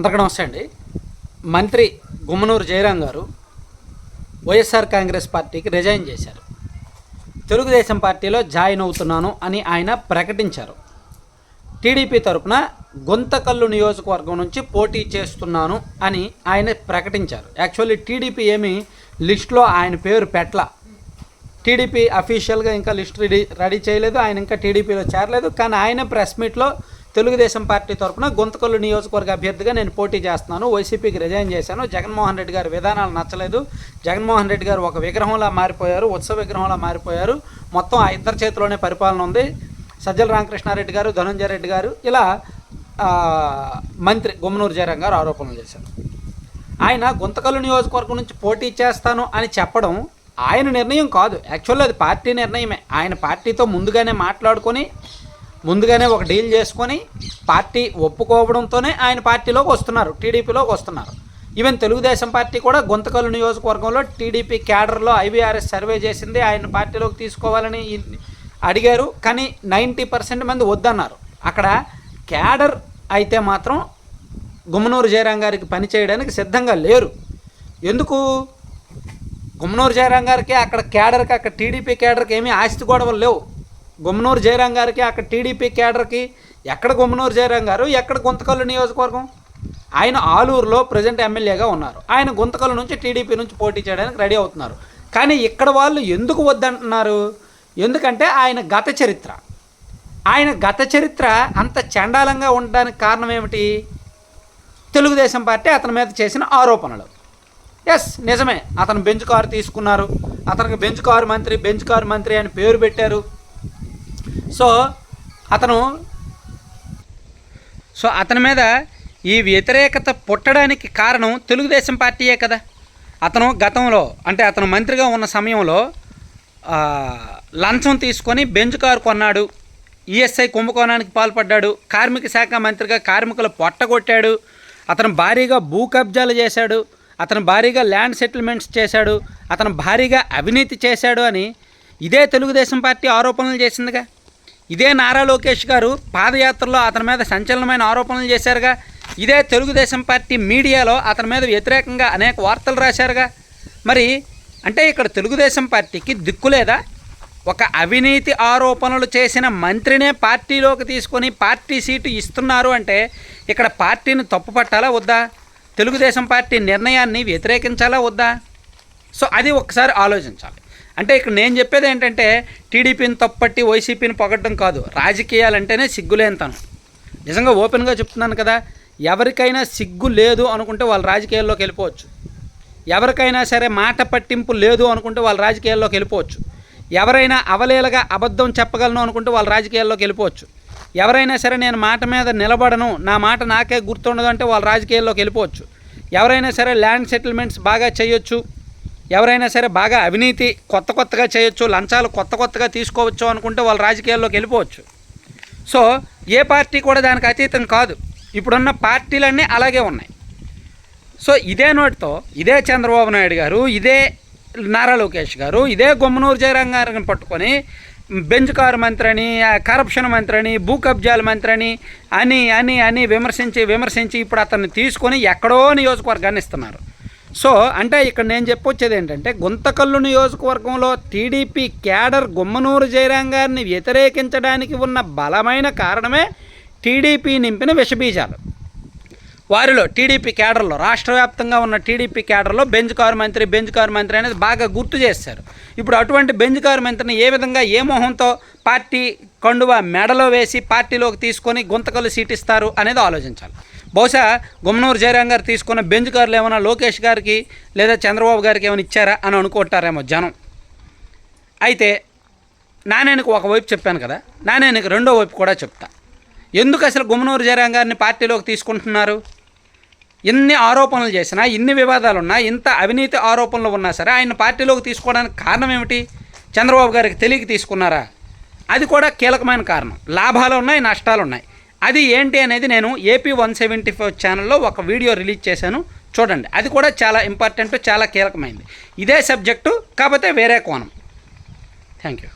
అందరికీ నమస్తే అండి మంత్రి గుమ్మనూరు జయరాం గారు వైఎస్ఆర్ కాంగ్రెస్ పార్టీకి రిజైన్ చేశారు. తెలుగుదేశం పార్టీలో జాయిన్ అవుతున్నాను అని ఆయన ప్రకటించారు. టీడీపీ తరపున గుంతకల్లు నియోజకవర్గం నుంచి పోటీ చేస్తున్నాను అని ఆయన ప్రకటించారు. యాక్చువల్లీ టీడీపీ ఏమీ లిస్ట్లో ఆయన పేరు పెట్ల టీడీపీ అఫీషియల్గా ఇంకా లిస్ట్ రెడీ రెడీ చేయలేదు. ఆయన ఇంకా టీడీపీలో చేరలేదు. కానీ ఆయన ప్రెస్ మీట్లో తెలుగుదేశం పార్టీ తరఫున గుంతకల్లు నియోజకవర్గ అభ్యర్థిగా నేను పోటీ చేస్తున్నాను. వైసీపీకి రిజైన్ చేశాను. జగన్మోహన్ రెడ్డి గారి విధానాలు నచ్చలేదు. జగన్మోహన్ రెడ్డి గారు ఒక విగ్రహంలా మారిపోయారు. ఉత్సవ విగ్రహంలా మారిపోయారు. మొత్తం ఆ ఇద్దరి చేతిలోనే పరిపాలన ఉంది. సజ్జల రామకృష్ణారెడ్డి గారు ధనంజయ రెడ్డి గారు ఇలా మంత్రి గుమ్మనూరు జయరాం గారు ఆరోపణలు చేశారు. ఆయన గుంతకల్లు నియోజకవర్గం నుంచి పోటీ చేస్తాను అని చెప్పడం ఆయన నిర్ణయం కాదు. యాక్చువల్లీ అది పార్టీ నిర్ణయమే. ఆయన పార్టీతో ముందుగానే మాట్లాడుకొని ముందుగానే ఒక డీల్ చేసుకొని పార్టీ ఒప్పుకోవడంతోనే ఆయన పార్టీలోకి వస్తున్నారు టీడీపీలోకి వస్తున్నారు. ఈవెన్ తెలుగుదేశం పార్టీ కూడా గుంతకల్లు నియోజకవర్గంలో టీడీపీ క్యాడర్లో ఐవీఆర్ఎస్ సర్వే చేసింది ఆయన పార్టీలోకి తీసుకోవాలని అడిగారు కానీ నైంటీ పర్సెంట్ మంది వద్దన్నారు. అక్కడ క్యాడర్ అయితే మాత్రం గుమ్మనూరు జయరాం గారికి పని చేయడానికి సిద్ధంగా లేరు. ఎందుకు? గుమ్మనూరు జయరాం గారికి అక్కడ క్యాడర్కి అక్కడ టీడీపీ క్యాడర్కి ఏమీ ఆస్తి గొడవలు లేవు. గుమ్మనూరు జయరాం గారికి అక్కడ టీడీపీ కేడర్కి ఎక్కడ గుమ్మనూరు జయరాం గారు ఎక్కడ గుంతకల్లు నియోజకవర్గం? ఆయన ఆలూరులో ప్రజెంట్ ఎమ్మెల్యేగా ఉన్నారు. ఆయన గుంతకల్లు నుంచి టీడీపీ నుంచి పోటీ చేయడానికి రెడీ అవుతున్నారు. కానీ ఇక్కడ వాళ్ళు ఎందుకు వద్దంటున్నారు? ఎందుకంటే ఆయన గత చరిత్ర. ఆయన గత చరిత్ర అంత చండాలంగా ఉండడానికి కారణం ఏమిటి? తెలుగుదేశం పార్టీ అతని మీద చేసిన ఆరోపణలు. ఎస్ నిజమే. అతను బెంచ్ కారు తీసుకున్నారు. అతనికి బెంచ్ కారు మంత్రి బెంచ్ కారు మంత్రి అని పేరు పెట్టారు. సో అతను సో అతని మీద ఈ వ్యతిరేకత పుట్టడానికి కారణం తెలుగుదేశం పార్టీయే కదా. అతను గతంలో అంటే అతను మంత్రిగా ఉన్న సమయంలో లంచం తీసుకొని బెంచ్ కారు కొన్నాడు. ఈఎస్ఐ కుంభకోణానికి పాల్పడ్డాడు. కార్మిక శాఖ మంత్రిగా కార్మికులు పొట్టగొట్టాడు అతను భారీగా భూ కబ్జాలు చేశాడు. అతను భారీగా ల్యాండ్ సెటిల్మెంట్స్ చేశాడు. అతను భారీగా అవినీతి చేశాడు అని ఇదే తెలుగుదేశం పార్టీ ఆరోపణలు చేసిందిగా. ఇదే నారా లోకేష్ గారు పాదయాత్రలో అతని మీద సంచలనమైన ఆరోపణలు చేశారుగా. ఇదే తెలుగుదేశం పార్టీ మీడియాలో అతని మీద వ్యతిరేకంగా అనేక వార్తలు రాశారుగా. మరి అంటే ఇక్కడ తెలుగుదేశం పార్టీకి దిక్కులేదా ఒక అవినీతి ఆరోపణలు చేసిన మంత్రినే పార్టీలోకి తీసుకొని పార్టీ సీటు ఇస్తున్నారు అంటే ఇక్కడ పార్టీని తప్పు పట్టాలా వద్దా? తెలుగుదేశం పార్టీ నిర్ణయాన్ని వ్యతిరేకించాలా వద్దా? సో అది ఒకసారి ఆలోచించాలి. అంటే ఇక్కడ నేను చెప్పేది ఏంటంటే టీడీపీని తప్పట్టి వైసీపీని పొగడ్డం కాదు. రాజకీయాలంటేనే సిగ్గులేంతను. నిజంగా ఓపెన్గా చెప్తున్నాను కదా ఎవరికైనా సిగ్గు లేదు అనుకుంటే వాళ్ళు రాజకీయాల్లోకి వెళ్ళిపోవచ్చు. ఎవరికైనా సరే మాట పట్టింపు లేదు అనుకుంటే వాళ్ళు రాజకీయాల్లోకి వెళ్ళిపోవచ్చు. ఎవరైనా అవలేలగా అబద్ధం చెప్పగలను అనుకుంటే వాళ్ళు రాజకీయాల్లోకి వెళ్ళిపోవచ్చు. ఎవరైనా సరే నేను మాట మీద నిలబడను నా మాట నాకే గుర్తుండదు అంటే వాళ్ళు రాజకీయాల్లోకి వెళ్ళిపోవచ్చు. ఎవరైనా సరే ల్యాండ్ సెటిల్మెంట్స్ బాగా చేయొచ్చు. ఎవరైనా సరే బాగా అవినీతి కొత్త కొత్తగా చేయొచ్చు లంచాలు కొత్త కొత్తగా తీసుకోవచ్చు అనుకుంటే వాళ్ళు రాజకీయాల్లోకి వెళ్ళిపోవచ్చు. సో ఏ పార్టీ కూడా దానికి అతీతం కాదు. ఇప్పుడున్న పార్టీలన్నీ అలాగే ఉన్నాయి. సో ఇదే నోటితో ఇదే చంద్రబాబు నాయుడు గారు ఇదే నారా లోకేష్ గారు ఇదే గుమ్మనూరు జయరాం గారిని పట్టుకొని బెంచ్ కారు మంత్రి అని కరప్షన్ మంత్రి అని భూ కబ్జాల మంత్రి అని అని అని అని విమర్శించి విమర్శించి ఇప్పుడు అతన్ని తీసుకొని ఎక్కడో నియోజకవర్గాన్ని ఇస్తున్నారు. సో అంటే ఇక్కడ నేను చెప్పొచ్చేది ఏంటంటే గుంతకల్లు నియోజకవర్గంలో టీడీపీ క్యాడర్ గుమ్మనూరు జయరాం గారిని వ్యతిరేకించడానికి ఉన్న బలమైన కారణమే టీడీపీ నింపిన విషబీజాలు. వారిలో టీడీపీ క్యాడర్లో రాష్ట్ర వ్యాప్తంగా ఉన్న టీడీపీ క్యాడర్లో బెంచ్ కారు మంత్రి బెంచ్ కారు మంత్రి అనేది బాగా గుర్తు చేశారు. ఇప్పుడు అటువంటి బెంచ్ కారు మంత్రిని ఏ విధంగా ఏ మొహంతో పార్టీ కండువ మెడలో వేసి పార్టీలోకి తీసుకొని గుంతకలు సీటిస్తారు అనేది ఆలోచించాలి. బహుశా గుమ్మనూరు జయరాం గారు తీసుకున్న బెంచ్ కార్లు ఏమైనా లోకేష్ గారికి లేదా చంద్రబాబు గారికి ఏమైనా ఇచ్చారా అని అనుకుంటారేమో జనం. అయితే నానేనికి ఒకవైపు చెప్పాను కదా నానేనికి రెండో వైపు కూడా చెప్తా. ఎందుకు అసలు గుమ్మనూరు జయరాం గారిని పార్టీలోకి తీసుకుంటున్నారు? ఎన్ని ఆరోపణలు చేసినా ఇన్ని వివాదాలు ఉన్నా ఇంత అవినీతి ఆరోపణలు ఉన్నా సరే ఆయన పార్టీలోకి తీసుకోవడానికి కారణం ఏమిటి? చంద్రబాబు గారికి తెలియక తీసుకున్నారా? అది కూడా కీలకమైన కారణం. లాభాలు ఉన్నాయి నష్టాలు ఉన్నాయి. అది ఏంటి అనేది నేను ఏపీ వన్ సెవెంటీ ఫైవ్ ఛానల్లో ఒక వీడియో రిలీజ్ చేశాను. చూడండి. అది కూడా చాలా ఇంపార్టెంట్ చాలా కీలకమైంది. ఇదే సబ్జెక్టు కాకపోతే వేరే కోణం. Thank you